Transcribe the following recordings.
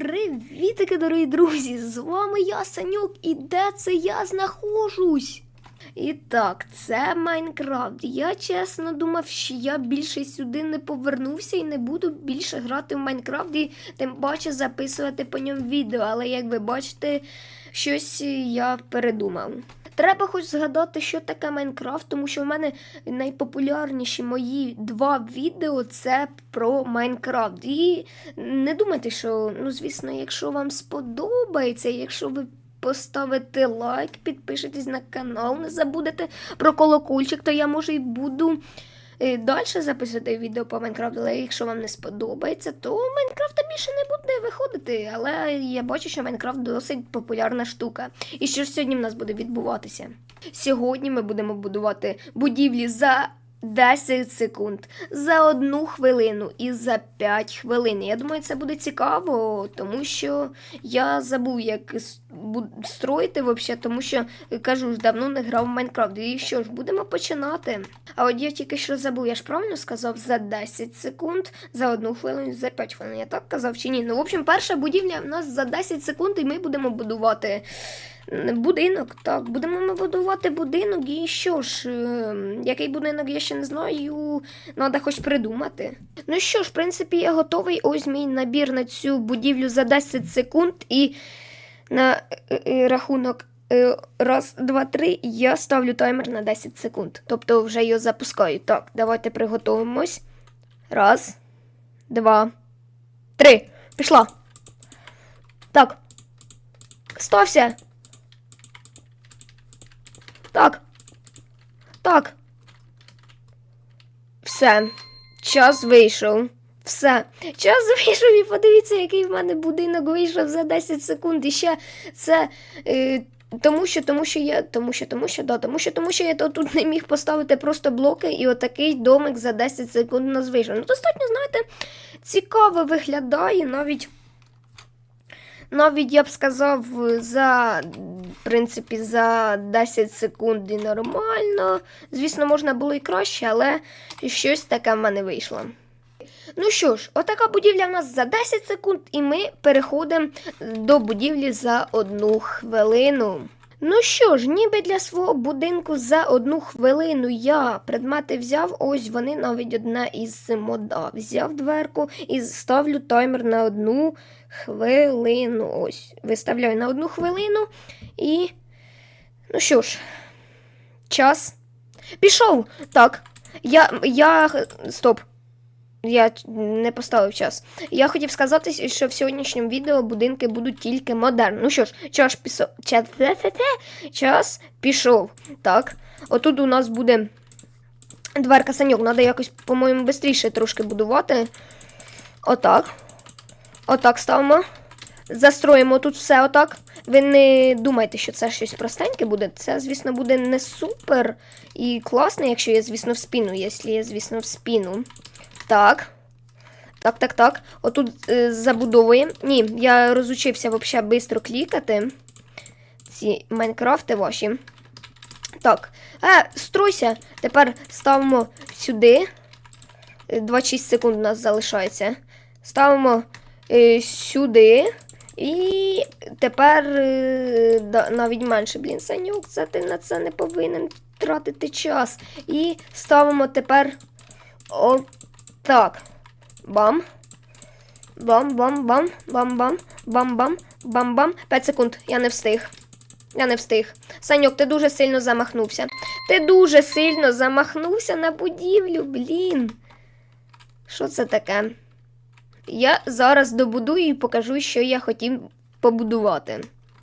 Привітики, дорогі друзі! З вами я, Санюк, і де це я знаходжусь? І так, це Майнкрафт. Я чесно думав, що я більше сюди не повернувся і не буду більше грати в Майнкрафт і тим паче записувати по ньому відео. Але як ви бачите, щось я передумав. Треба хоч згадати, що таке Майнкрафт, тому що в мене найпопулярніші мої два відео це про Майнкрафт. І не думайте, що, ну, звісно, якщо вам сподобається, якщо ви поставите лайк, підпишетесь на канал, не забудете про колокольчик, то я може і буду. Далі записувати відео по Майнкрафту, але якщо вам не сподобається, то Майнкрафта більше не буде виходити. Але я бачу, що Майнкрафт досить популярна штука. І що ж сьогодні в нас буде відбуватися? Сьогодні ми будемо будувати будівлі за 10 секунд, за одну хвилину і за 5 хвилин. Я думаю, це буде цікаво, тому що я забув, як строїти взагалі, тому що кажу давно не грав в Майнкрафт. І що ж, будемо починати. А от я тільки що забув, я ж правильно сказав за 10 секунд, за одну хвилину, за 5 хвилин. Я так казав чи ні? Ну, в общем, перша будівля в нас за 10 секунд, і ми будемо будувати. М, Будинок, так, будемо ми будувати будинок, і що ж, е, який будинок я ще не знаю, треба хоч придумати. Ну що ж, в принципі, я готовий. Ось мій набір на цю будівлю за 10 секунд, і на е, е, рахунок е, раз, два, три я ставлю таймер на 10 секунд. Тобто вже його запускаю. Так, давайте приготуємось. Раз, два, три. Пішла. Так. Стався. Так. Так. Все. Час вийшов. Все. Час вийшов і подивіться, який в мене будинок вийшов за 10 секунд. І ще це. Е, тому що, тому що я, тому що, тому що, да, тому що, тому що я то тут не міг поставити просто блоки, і отакий домик за 10 секунд у нас вийшов. Ну, достатньо, знаєте, цікаво виглядає навіть. Навіть я б сказав, за в принципі, за 10 секунд і нормально. Звісно, можна було і краще, але щось таке в мене вийшло. Ну що ж, отака будівля в нас за 10 секунд, і ми переходимо до будівлі за одну хвилину. Ну що ж, ніби для свого будинку за одну хвилину я предмети взяв, ось вони навіть одна із мода. Взяв дверку і ставлю таймер на одну хвилину. Ось, виставляю на одну хвилину і. Ну що ж, час. Пішов! Так. Я. я... Стоп. Я не поставив час. Я хотів сказати, що в сьогоднішньому відео будинки будуть тільки модерн. Ну що ж, час пішов. Час, пішов. Так. Отут у нас буде дверка саньок. Треба якось, по-моєму, швидше трошки будувати. Отак. Отак ставимо. Застроїмо тут все отак. Ви не думайте, що це щось простеньке буде. Це, звісно, буде не супер і класно, якщо я, звісно, в спину. Якщо я, звісно, в спину. Так. Так, так, так. Отут е, забудовуємо. Ні, я розучився взагалі швидко клікати. Ці Майнкрафти ваші. Так. Е, стройся. Тепер ставимо сюди. Е, 26 секунд у нас залишається. Ставимо е, сюди. І тепер е, да, навіть менше, блін, Санюк, це ти на це не повинен тратити час. І ставимо тепер отак. Бам. Бам-бам-бам, бам-бам, бам-бам, бам-бам. 5 секунд. Я не встиг. Я не встиг. Саньок, ти дуже сильно замахнувся. Ти дуже сильно замахнувся на будівлю, блін. Що це таке? Я зараз добудую і покажу, що я хотів побудувати.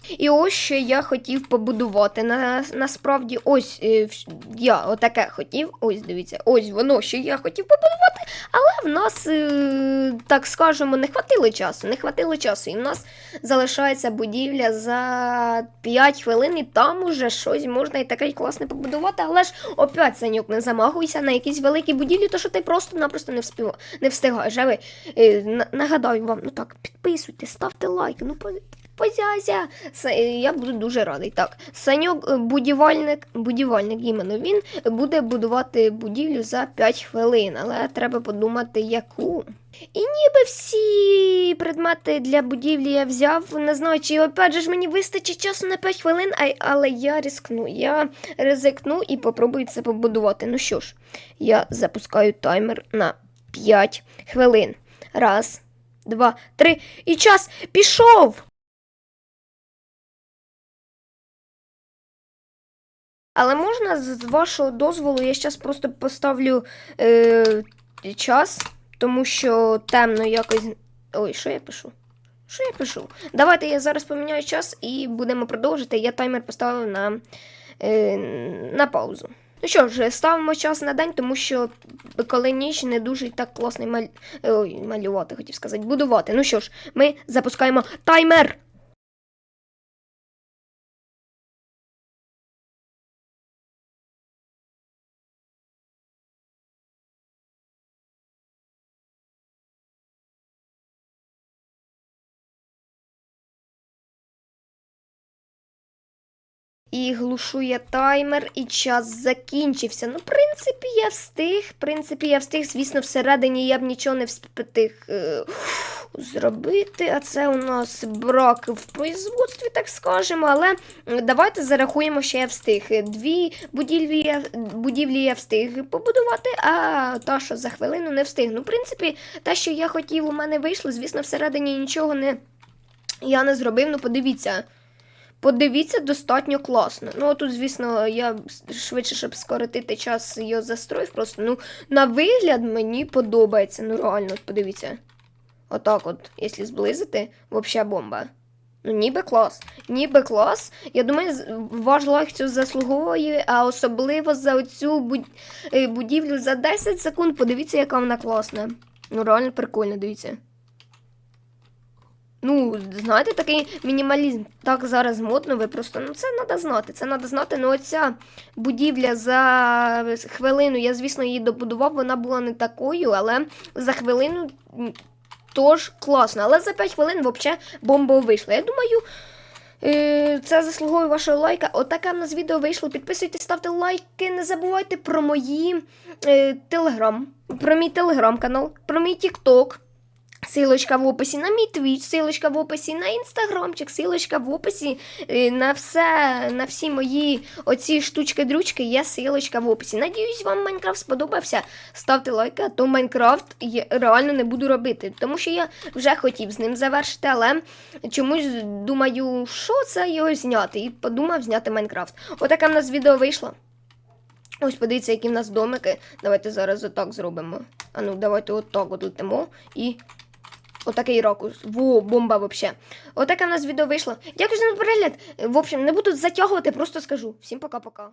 І ось що я хотів побудувати. На, насправді, ось е, я отаке хотів. Ось дивіться, ось воно, що я хотів побудувати, але в нас, е, так скажемо, не хватило часу. Не хватило часу. І в нас залишається будівля за 5 хвилин, і там уже щось можна і таке класне побудувати. Але ж опять, Санюк, не замахуйся на якісь великі будівлі, то що ти просто-напросто не, вспів... не встигаєш. А ви, е, нагадаю вам, ну так, підписуйтесь, ставте лайки. Ну, по- Позязя. Са- е, Я буду дуже радий. Так, Саньок, е, будівельник, будівельник іменно він буде будувати будівлю за 5 хвилин, але треба подумати, яку. І ніби всі предмети для будівлі я взяв. Не знаю, чи опять же ж мені вистачить часу на 5 хвилин, але я ризикну. Я ризикну і попробую це побудувати. Ну що ж, я запускаю таймер на 5 хвилин. Раз, два, три. І час пішов. Але можна з вашого дозволу, я зараз просто поставлю е, час, тому що темно якось. Ой, що я пишу? Що я пишу? Давайте я зараз поміняю час і будемо продовжити. Я таймер поставив на, е, на паузу. Ну що ж, ставимо час на день, тому що коли ніч не дуже так класно маль... Ой, малювати, хотів сказати, будувати. Ну що ж, ми запускаємо таймер. І глушу я таймер, і час закінчився. Ну, в принципі, я встиг. В принципі, я встиг. Звісно, всередині я б нічого не встиг е, зробити. А це у нас брак в производстві, так скажемо. Але давайте зарахуємо, що я встиг. Дві будівлі я, будівлі я встиг побудувати, а та, що за хвилину не встиг. Ну, в принципі, те, що я хотів, у мене вийшло. Звісно, всередині нічого не. Я не зробив, ну подивіться. Подивіться, достатньо класно. Ну, тут, звісно, я швидше, щоб скоротити час, його застроїв. Просто ну, на вигляд мені подобається. Ну, реально, подивіться. Отак от, якщо зблизити, взагалі бомба. Ну, ніби клас. Ніби клас. Я думаю, ваш лайк цього заслуговує, а особливо за буд... е, будівлю за 10 секунд. Подивіться, яка вона класна. Ну, реально прикольно, дивіться. Ну, знаєте, такий мінімалізм так зараз модно, ви просто ну це треба знати. Це треба знати. Ну, оця будівля за хвилину, я, звісно, її добудував, вона була не такою, але за хвилину тож класно. Але за 5 хвилин взагалі бомба вийшла. Я думаю. е, Це заслуговує вашого лайка. Отаке в нас відео вийшло. Підписуйтесь, ставте лайки. Не забувайте про мої е, телеграм, про мій телеграм-канал, про мій тікток. Силочка в описі на мій твіч, силочка в описі на інстаграмчик, силочка в описі е, на все, на всі мої оці штучки-дрючки є силочка в описі. Надіюсь, вам Майнкрафт сподобався. Ставте лайки, а то Майнкрафт я реально не буду робити. Тому що я вже хотів з ним завершити, але чомусь думаю, що це його зняти. І подумав зняти Майнкрафт. Отаке в нас відео вийшло. Ось подивіться, які в нас домики. Давайте зараз отак зробимо. А ну, давайте отак от летимо і. Отакий ракурс. Во, бомба вообще. Отаке в нас відео вийшло. Дякую за перегляд. В общем, не буду затягувати, просто скажу. Всім пока-пока.